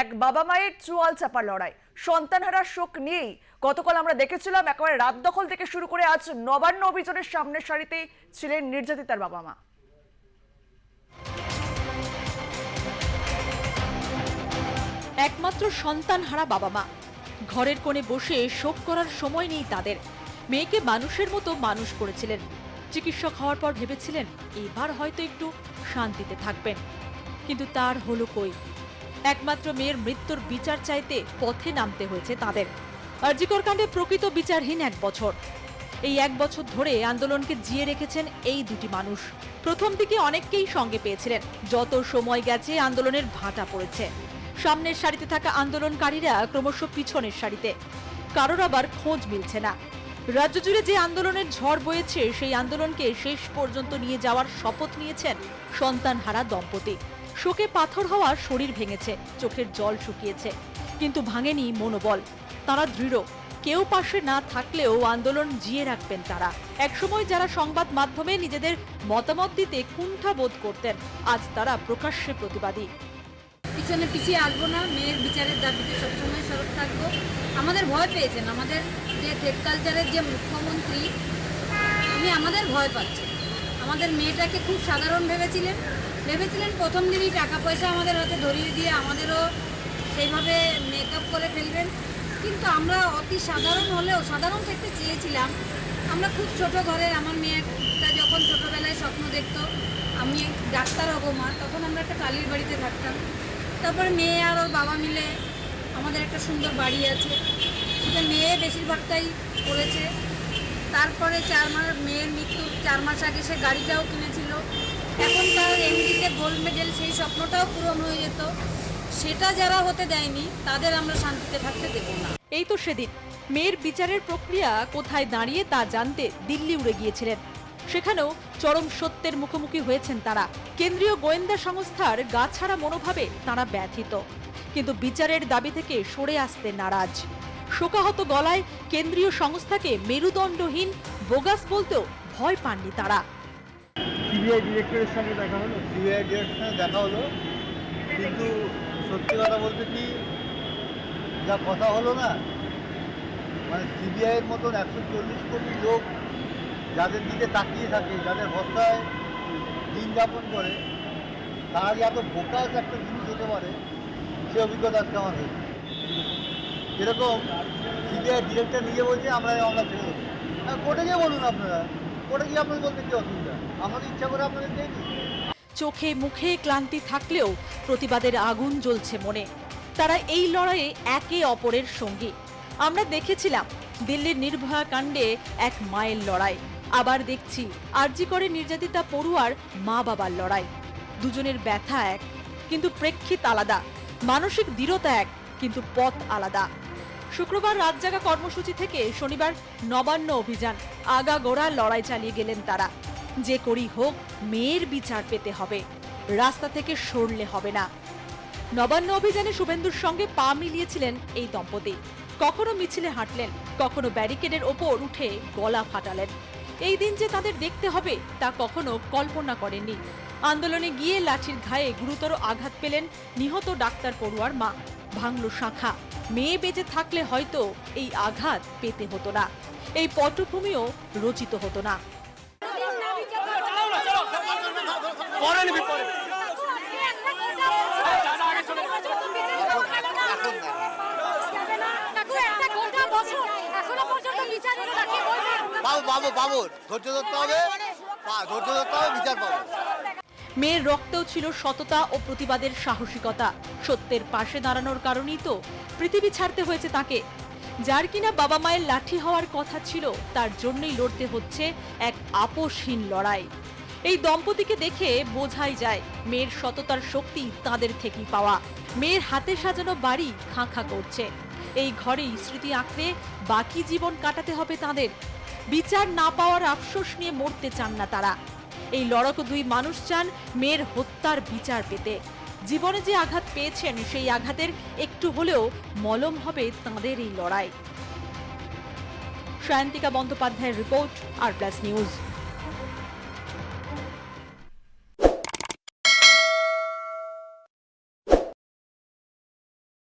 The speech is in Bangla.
এক বাবা মায়ের চুয়াল চাপা লড়াই। সন্তানহারা শোক নিয়েই গতকাল আমরা দেখেছিলাম একেবারে রাত দখল থেকে শুরু করে আজ নবান্ন অভিযানের সামনের সারিতে ছিলেন নির্যাতিতার বাবা মা। একমাত্র সন্তান হারা বাবা মা। ঘরের কোণে বসে শোক করার সময় নেই তাদের। মেয়েকে মানুষের মতো মানুষ করেছিলেন। চিকিৎসক হওয়ার পর ভেবেছিলেন, এবার হয়তো একটু শান্তিতে থাকবেন। কিন্তু তার হলো কই? একমাত্র মেয়ের মৃত্যুর বিচার চাইতে পথে নামতে হয়েছে তাদের। আরজিকর কাণ্ডে প্রকৃত বিচারহীন এক বছর। এই এক বছর ধরে আন্দোলনকে জিয়ে রেখেছেন এই দুটি মানুষ। প্রথম দিকে অনেককেই সঙ্গে পেয়েছিলেন। যত সময় গেছে, আন্দোলনের ভাটা পড়েছে। সামনের সারিতে থাকা আন্দোলনকারীরা ক্রমশ পিছনের সারিতে। কারোর আবার খোঁজ মিলছে না। রাজ্য জুড়ে যে আন্দোলনের ঝড় বয়েছে, সেই আন্দোলনকে শেষ পর্যন্ত নিয়ে যাওয়ার শপথ নিয়েছেন সন্তানহারা দম্পতি। শোকে পাথর হওয়া শরীর ভেঙেছে, চোখের জল শুকিয়েছে, কিন্তু ভাঙেনি মনোবল। তারা দৃঢ়, কেউ পাশে না থাকলেও আন্দোলন জিয়ে রাখবেন তারা। একসময় যারা সংবাদ মাধ্যমে নিজেদের মতামত দিতে কুণ্ঠা বোধ করতেন, আজ তারা প্রকাশ্যে প্রতিবাদী। পিছনে পিছিয়ে আসব না, মেয়ের বিচারের দাবিতে সবসময় সরব থাকব। আমাদের ভয় পেয়েছেন, আমাদের যে থেট কালচারের যে মুখ্যমন্ত্রী, উনি আমাদের ভয় পাচ্ছেন। আমাদের মেয়েটাকে খুব সাধারণ ভেবেছিলেন ভেবেছিলেন প্রথম দিনই টাকা পয়সা আমাদের হাতে ধরিয়ে দিয়ে আমাদেরও সেইভাবে মেকআপ করে ফেলবেন। কিন্তু আমরা অতি সাধারণ হলেও, সাধারণ থাকতে চেয়েছিলাম। আমরা খুব ছোট ঘরের আমার মেয়েটা যখন ছোটোবেলায় স্বপ্ন দেখতো, আমি ডাক্তার হব মা, তখন আমরা একটা কালির বাড়িতে থাকতাম। তারপরে মেয়ে আর ওর বাবা মিলে আমাদের একটা সুন্দর বাড়ি আছে। সেটা মেয়ে বেশিরভাগটাই করেছে। তারপরে চার মাস, মেয়ের মৃত্যুর চার মাস আগে সে গাড়িটাও কিনেছিল। এখন তার এমডিতে গোল্ড মেডেল সেই স্বপ্নটাও পূরণ হয়ে যেত। সেটা যারা হতে দেয়নি, তাদের আমরা শান্তিতে থাকতে দেবো না। এই তো সেদিন। মেয়ের বিচারের প্রক্রিয়া কোথায় দাঁড়িয়ে তা জানতে দিল্লি উড়ে গিয়েছিলেন। সেখানেও চরম সত্যের মুখোমুখি হয়েছেন তারা। কেন্দ্রীয় গোয়েন্দা সংস্থার গাছাড়া মনোভাবে তারা ব্যথিত। কিন্তু বিচারের দাবি থেকে সরে আসতে নারাজ। শোকাহত গলায় কেন্দ্রীয় সংস্থাকে মেরুদণ্ডহীন, বোগাস বলতেও ভয় পাননি তারা। সিবিআই ডিরেক্টরের সঙ্গে দেখা হলো? সিবিআই ডিরেকশনে দেখা হলো। কিন্তু সত্যি কথা বলতে কি, যা কথা হলো না মানে সিবিআইয়ের মতন একশো চল্লিশ কোটি লোক যাদের দিকে তাকিয়ে থাকে, যাদের ভরসায় দিন যাপন করে, তারা যে এত বোকাস একটা জিনিস হতে পারে, সে অভিজ্ঞতা আজকে আমার হয়েছে এরকম সিবিআই ডিরেক্টর নিজে বলছে, আমরা এই ছেড়ে দেবো। কোর্টে গিয়ে বলুন আপনারা। কোর্টে গিয়ে আপনাদের বলতে কী অসুবিধা? চোখে মুখে ক্লান্তি থাকলেও প্রতিবাদের আগুন জ্বলছে মনে। তারা এই লড়াইয়ে একে অপরের সঙ্গী। আমরা দেখেছিলাম দিল্লির নির্ভয়া কাণ্ডে এক মায়ের লড়াই। আবার দেখছি আরজি করে নির্যাতিতা পড়ুয়ার মা বাবার লড়াই। দুজনের ব্যথা এক, কিন্তু প্রেক্ষিত আলাদা। মানসিক দৃঢ়তা এক, কিন্তু পথ আলাদা। শুক্রবার রাত জাগা কর্মসূচি থেকে শনিবার নবান্ন অভিযান আগা গোড়া লড়াই চালিয়ে গেলেন তারা। যে করি হোক, মেয়ের বিচার পেতে হবে। রাস্তা থেকে সরলে হবে না। নবান্ন অভিযানে শুভেন্দুর সঙ্গে পা মিলিয়েছিলেন এই দম্পতি। কখনো মিছিলে হাঁটলেন, কখনো ব্যারিকেডের ওপর উঠে গলা ফাটালেন। এই দিন যে তাদের দেখতে হবে, তা কখনো কল্পনা করেননি। আন্দোলনে গিয়ে লাঠির ঘায়ে গুরুতর আঘাত পেলেন নিহত ডাক্তার পড়ুয়ার মা। ভাঙল শাখা। মেয়ে বেঁচে থাকলে হয়তো এই আঘাত পেতে হতো না। এই পটভূমিও রচিত হতো না। পরে নিবি পরে পাবো পাবো পাবো ধৈর্য ধরতে হবে। ধৈর্য ধরতে হবে বিচার পাবো। মেয়ের রক্তেও ছিল সততা ও প্রতিবাদের সাহসিকতা। সত্যের পাশে দাঁড়ানোর কারণেই তো পৃথিবী ছাড়তে হয়েছে তাকে। যার কিনা বাবা মায়ের লাঠি হওয়ার কথা ছিল তার জন্যই লড়তে হচ্ছে এক আপোষহীন লড়াই। এই দম্পতিকে দেখে বোঝাই যায়, মেয়ের সততার শক্তি তাদের থেকেই পাওয়া। মেয়ের হাতে সাজানো বাড়ি খাঁ খাঁ করছে। এই ঘরেই স্মৃতি আঁকড়ে বাকি জীবন কাটাতে হবে তাদের। বিচার না পাওয়ার আফসোস নিয়ে মরতে চান না তারা। এই লড়াকু দুই মানুষ চান মেয়ের হত্যার বিচার পেতে। জীবনে যে আঘাত পেয়েছেন, সেই আঘাতের একটু হলেও মলম হবে তাঁদের এই লড়াই। সায়ন্তিকা বন্দ্যোপাধ্যায়ের রিপোর্ট আর প্লাস নিউজ।